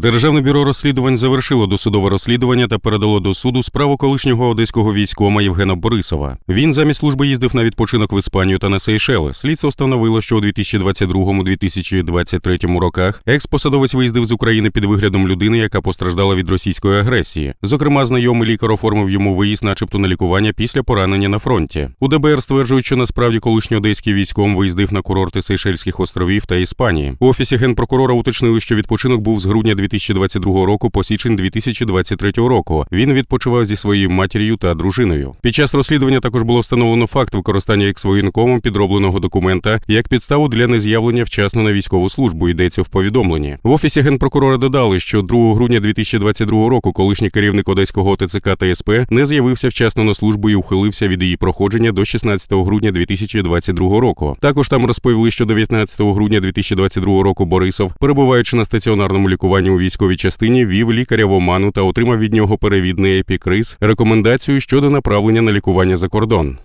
Державне бюро розслідувань завершило досудове розслідування та передало до суду справу колишнього одеського військома Євгена Борисова. Він замість служби їздив на відпочинок в Іспанію та на Сейшели. Слідство встановило, що у 2022-2023 роках екс-посадовець виїздив з України під виглядом людини, яка постраждала від російської агресії. Зокрема, знайомий лікар оформив йому виїзд, начебто на лікування після поранення на фронті. У ДБР стверджують, що насправді колишній одеський військом виїздив на курорти Сейшельських островів та Іспанії. У офісі генпрокурора уточнили, що відпочинок був з грудня 2022 року по січень 2023 року. Він відпочивав зі своєю матір'ю та дружиною. Під час розслідування також було встановлено факт використання екс-воєнкомом підробленого документа як підставу для нез'явлення вчасно на військову службу. Йдеться в повідомленні. В офісі генпрокурора додали, що 2 грудня 2022 року колишній керівник одеського ТЦК та СП не з'явився вчасно на службу і ухилився від її проходження до 16 грудня 2022 року. Також там розповіли, що 19 грудня 2022 року Борисов, перебуваючи на стаціонарному лікуванні у військовій частині, вів лікаря в оману та отримав від нього перевідний епікриз рекомендацію щодо направлення на лікування за кордон.